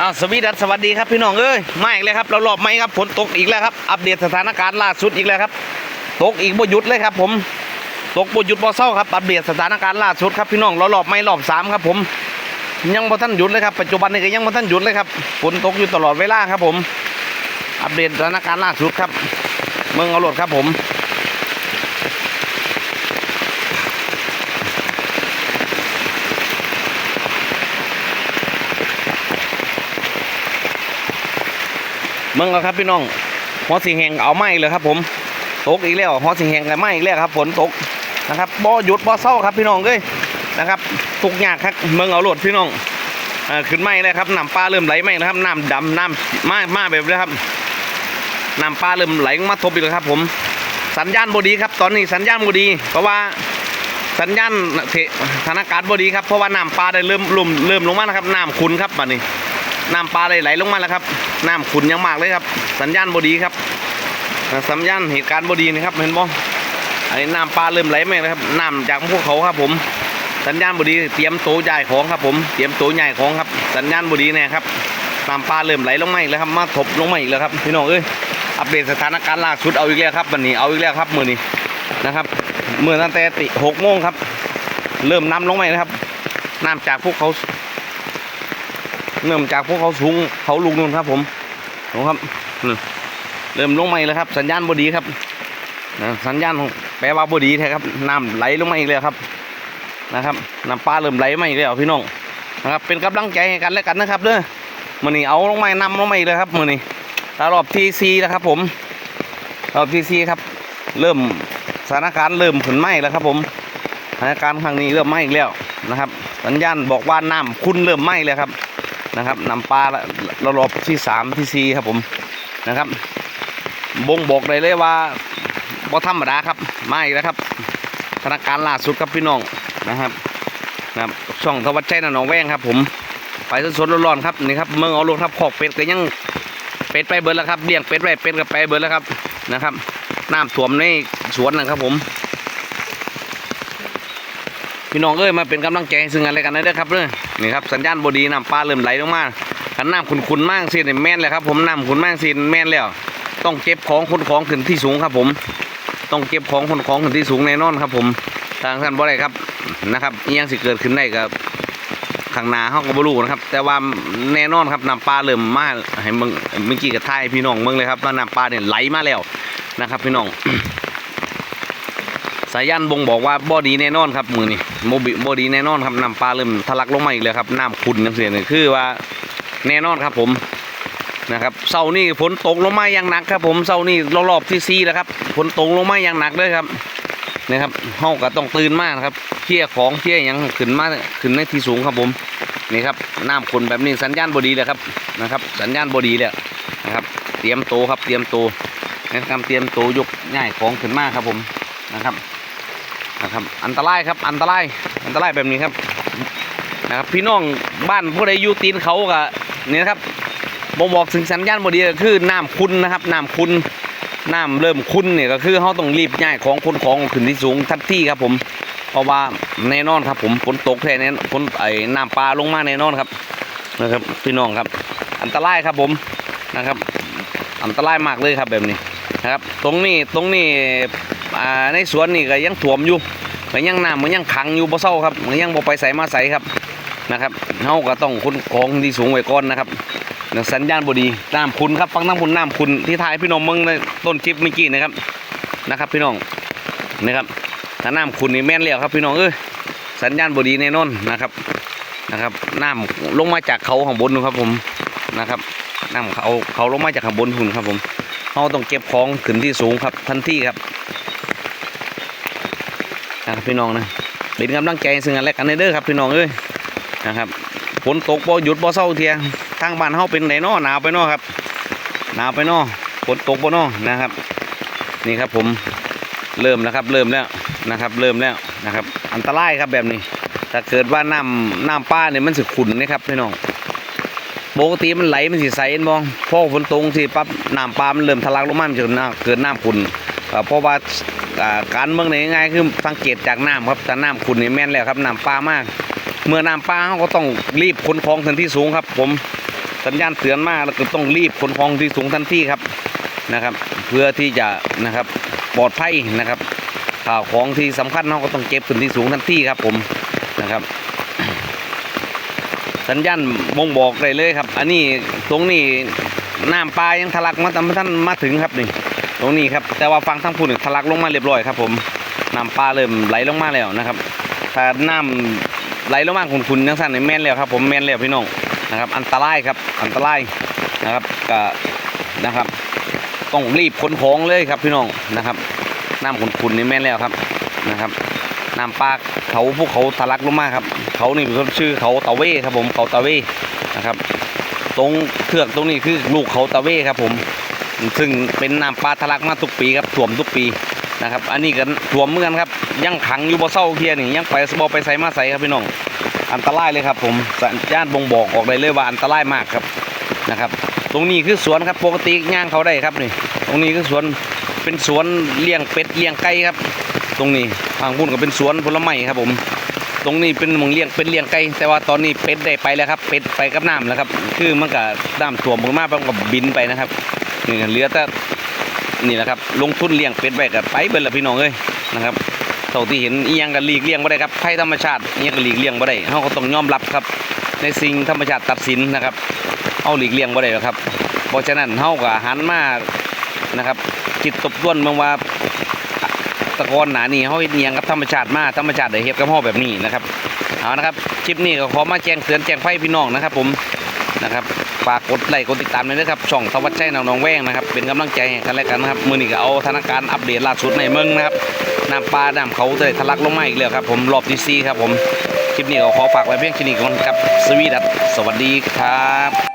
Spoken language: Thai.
อ้าวสวีดัสสวัสดีครับพี่น้องเอ้ยมาอีกแล้วครับเราหลอบไหมครับฝนตกอีกแล้วครับอัปเดตสถานการณ์ล่าสุดอีกแล้วครับ ตกอีกบ่หยุดเลยครับผมตกบ่หยุดบ่เศร้าครับอัปเดตสถานการณ์ล่าสุดครับพี่น้องเราหลอบไหมรอบสามครับผม ยังบ่ท่านหยุดเลยครับปัจจุบันนี้ก็ยังบ่ท่านหยุดเลยครับฝนตกอยู่ตลอดเวลาครับผม อัปเดตสถานการณ์ล่าสุดครับ เมืองเอารถครับผม เมืองแล้วครับพี่น้องหอสีแหงเอาไหมเลยครับ ผมตกอีกแล้วหอสีแหงกับไหมอีกแล้วครับฝนตกนะครับบ่หยุดบ่เศร้าครับพี่น้องเอ้ยนะครับทุกอย่างครับเมืองเอาโหลดพี่น้องอ่าขึ้นไหมเลยครับน้ำปลาเริ่มไหลไหมนะครับน้ำดำน้ำมามาแบบนี้ครับน้ำปลาเริ่มไหลมาทบอีกแล้วครับ ผม สัญญาณบดีครับ ตอนนี้สัญญาณบดี เพราะว่าสัญญาณเทธนากาศบดีครับเพราะว่าน้ำปลาได้เริ่มลุ่มเริ่มลงมานะครับน้ำขุนครับบัดนี้น้ำปลาไหลไหลลงมาแล้วครับ น้ำขุนยังมากเลยครับ สัญญาณบดีครับ สัญญาณเหตุการณ์บดีนะครับ เห็นบ่อันนี้น้ำปลาเริ่มไหลไหมนะครับน้ำจากพวกเขาครับผม สัญญาณบดีเตรียมโตใหญ่ของครับ ผมเตรียมโตใหญ่ของครับ สัญญาณบดีเนี่ยครับน้ำปลาเริ่มไหลลงมาอีกแล้วครับมาทบลงมาอีกแล้วครับพี่น้องเอ้ยอัปเดตสถานการณ์ล่าสุดเอาอีกแล้วครับวันนี้เอาอีกแล้วครับมือนี้นะครับเมื่อตั้งแต่ติหกโมงครับ เริ่มน้ำลงมาแล้วครับน้ำจากพวกเขา เริ่มจากพวกเขาสูงเขาลุกนู่นครับ ผมดูครับเริ่มลงมาอีกแล้วครับ สัญญาณบดีครับนะสัญญาณแปลว่าบดีแท้ครับน้ำไหลลงมาอีกแล้วครับนะครับน้ำปลาเริ่มไหลมาอีกแล้วพี่น้องนะครับเป็นกำลังใจให้กันและกันนะครับเด้อมือนี้เอาลงมานำลงมาอีกแล้วครับมือนี้ตลอดทีซีแล้วครับ ผมรอบทีซีครับ เริ่มสถานการณ์เริ่มขึ้นไหมแล้วครับ ผมสถานการณ์ครั้งนี้เริ่มไหมอีกแล้วนะครับ สัญญาณบอกว่าน้ำคุณเริ่มไหมแล้วครับ นะครับนำปลาระลอบที่สามที่สี่ครับผมนะครับบ่งบอกได้เลยว่าบ่ธรรมดาครับมาอีกแล้วครับธนาการล่าสุดครับพี่น้องนะครับนะครับช่องทวัดชัยนาหนองแวงครับ ผมไปสดๆร้อนๆครับนี่ครับเมืองเอารถครับขอกเป็ดก็ยังเป็ดไปเบิดแล้วครับเลี้ยงเป็ดไว้เป็ดกับไปเบิดแล้วครับนะครับน้ำท่วมในสวนนะครับผม พี่น้องเอ้ยมาเป็นกำลังใจให้ซึ่งกันและกันนะเด้อครับเด้อนี่ครับสัญญาณบดีน้ำปลาเริ่มไหลลงมาขันน้ำขุนๆมากสิเนี่ยแม่นเลยครับ ผมน้ำขุนมากสิแม่นแล้วต้องเก็บของขนของขึ้นที่สูงครับ ผมต้องเก็บของขนของขึ้นที่สูงแน่นอนครับ ผมทางท่านบ่ได้ครับนะครับยังสิเกิดขึ้นได้กับข้างน้าเฮาก็บ่รู้นะครับ แต่ว่าแน่นอนครับน้ำปลาเริ่มมาให้เบิ่งเมื่อกี้กับทายพี่น้องเบิ่งเลยครับว่าน้ำปลาเนี่ยไหลมาแล้วนะครับ พี่น้อง สายยันบ่งบอกว่าบอดีแน่นอนครับมือนี่โมบิบอดีแน่นอนครับน้ำปลาเริ่มทะลักลงมาอีกแล้วครับน้ำขุ่นน้ำเสียนี่คือว่าแน่นอนครับผมนะครับเสานี้ฝนตกลงมาอย่างหนักครับ ผมเสานี้รอบๆที่ซีแล้วครับฝนตกลงมาอย่างหนักเลยครับนะครับเฮาก็ต้องตื่นมากครับเที่ยของเที่ยหยังขึ้นมาขึ้นในที่สูงครับผมนี่ครับน้ำขุ่นแบบนี้สัญญาณบดีเลยครับนะครับ สัญญาณบดีแล้วนะครับเตรียมโตครับเตรียมโตนะครับเตรียมโตยกง่ายของขึ้นมากครับผมนะครับ นะครับ อันตรายครับ อันตราย อันตรายแบบนี้ครับ นะครับ พี่น้องบ้านผู้ใดอยู่ตีนเขาก็นี่นะครับบ่งบอกถึงสัญญาณบดีก็คือน้ำคุณนะครับน้ำคุณน้ำเริ่มคุณเนี่ยก็คือเขาต้องรีบย้ายของคนของขึ้นที่สูงทันทีครับผม เพราะว่าแน่นอนครับผมฝนตกแท้แน่ฝนไอ้น้ำปลาลงมาแน่นอนครับนะครับ พี่น้องครับ อันตรายครับผมนะครับ อันตรายมากเลยครับแบบนี้นะครับ ตรงนี้ตรงนี้ อ่าในสวนนี่ก็ยังถ่วมอยู่ก็ยังน้ำมันยังขังอยู่บ่เศร้าครับมันยังบ่ไปใส่มาใส่ครับนะครับเฮาก็ต้องคุ้นของที่สูงไว้ก่อนนะครับสัญญาณบดีน้ำคุณครับฟังน้ำคุณน้ำคุณที่ทายพี่น้องเมืองในต้นคลิปเมื่อกี้นะครับนะครับ พี่น้องนะครับถ้าน้ำคุณนี่แม่นแล้วครับ พี่น้องเอ้ยสัญญาณบดีแน่นอนนะครับนะครับน้ำลงมาจากเขาข้างบนนู่นครับผมนะครับน้ำเขาเขาลงมาจากข้างบนหุ่นครับผมเราต้องเก็บของขึ้นที่สูงครับทันทีครับ นะครับพี่น้องนะเป็นกำลังใจซึ่งกันและกันเด้อครับพี่น้องเอ้ยนะครับฝนตกบ่หยุดบ่เศร้าเทียทางบ้านเฮาเป็นไหนน้อหนาวไปน้อครับหนาวไปน้อฝนตกบ่น้อนะครับ นี่ครับผมเริ่มแล้วครับเริ่มแล้วนะครับ เริ่มแล้วนะครับ อันตรายครับแบบนี้ ถ้าเกิดว่าน้ำน้ำป้าเนี่ยมันสิขุ่นนะครับพี่น้องปกติมันไหลมันสิใสเห็นบ่พอฝนตกสิปั๊บน้ำปลามันเริ่มทะลักลงมามันจะเกิดน้ำขุ่นเพราะว่า การเมืองในง่ายคือสังเกตจากน้ำครับแต่น้ำขุ่นนี่แม่นแล้วครับน้ำปลามาก เมื่อน้ำปลาเขาก็ต้องรีบขนของถึงที่สูงครับ ผมสัญญาณเตือนมาแล้วก็ต้องรีบขนของที่สูงทันทีครับนะครับ เพื่อที่จะนะครับปลอดภัยนะครับข่าวของที่สำคัญเราก็ต้องเก็บขึ้นที่สูงทันทีครับ ผมนะครับ สัญญาณบ่งบอกได้เลยครับ อันนี้ตรงนี้น้ำปลายังทะลักมาทำท่านมาถึงครับนี่ ตรงนี้ครับ แต่ว่าฟังทั้งพูนทะลักลงมาเรียบร้อยครับ ผมน้ำปลาเริ่มไหลลงมาแล้วนะครับ ถ้าน้ำไหลลงมาขุนๆยังสั่นนี่แม่นแล้วครับ ผมแม่นแล้วพี่น้องนะครับ อันตรายครับ อันตรายนะครับก็นะครับ ต้องรีบขนของเลยครับพี่น้องนะครับน้ำขุนๆนี่แม่นแล้วครับนะครับน้ำปลาเขาพวกเขาทะลักลงมาครับเขานี่เป็นชื่อเขาตะเว่ครับผมเขาตะเว่นะครับ ตรงเทือกตรงนี้คือลูกเขาตะเว่ครับผม ซึ่งเป็นน้ำปลาทะลักมาทุกปีครับท่วมทุกปีนะครับ อันนี้ก็ท่วมเหมือนกันครับ ยังขังอยู่บ่เศร้าเทียนี่ยังไปบ่ไปใส่มาใส่ครับพี่น้อง อันตรายเลยครับ ผมสัญญาณบ่งบอกออกได้เลยว่าอันตรายมากครับนะครับ ตรงนี้คือสวนครับปกติย่างเขาได้ครับนี่ ตรงนี้คือสวนเป็นสวนเลี้ยงเป็ดเลี้ยงไก่ครับ ตรงนี้ทางพุ่นก็เป็นสวนผลไม้ครับผมตรงนี้เป็นมึงเลี้ยงเป็นเลี้ยงไก่แต่ว่าตอนนี้เป็ดได้ไปแล้วครับ เป็ดไปกับน้ำแล้วครับ คือมันก็น้ำท่วมมากๆมันก็บินไปนะครับ นี่เหลือแต่นี่แหละครับ ลงทุนเลี้ยงเป็ดไปกับไปเบิดละพี่น้องเอ้ยนะครับเท่าที่เห็นอียังก็หลีกเลี่ยงบ่ได้ครับภัยธรรมชาติอียังก็หลีกเลี่ยงบ่ได้เฮาก็ต้องยอมรับครับ ในสิ่งธรรมชาติตัดสินนะครับเฮาหลีกเลี่ยงบ่ได้หรอกครับ เพราะฉะนั้นเฮาก็หันมานะครับคิดทบทวนเมืองว่าตะกอนหนานี่เขาเฮ็ดเนียงกับธรรมชาติมาธรรมชาติได้เฮ็ดกับเฮาแบบนี้นะครับเอานะครับคลิปนี้ก็ขอมาแจ้งเตือนแจ้งไฟพี่น้องนะครับ ผมนะครับ ฝากกดไลค์กดติดตามด้วยนะครับ ช่องทวัชชัยนางนองแว้งนะครับ เป็นกำลังใจกันและกันนะครับ มือนี้ก็เอาสถานการณ์อัปเดตล่าสุดในเมืองนะครับ น้ำปลาน้ำเขาจะทะลักลงมาอีกแล้วครับผม รอบที่สี่ครับผม คลิปนี้ก็ขอฝากไว้เพียงแค่นี้ก่อนครับ สวีดัสสวัสดีครับ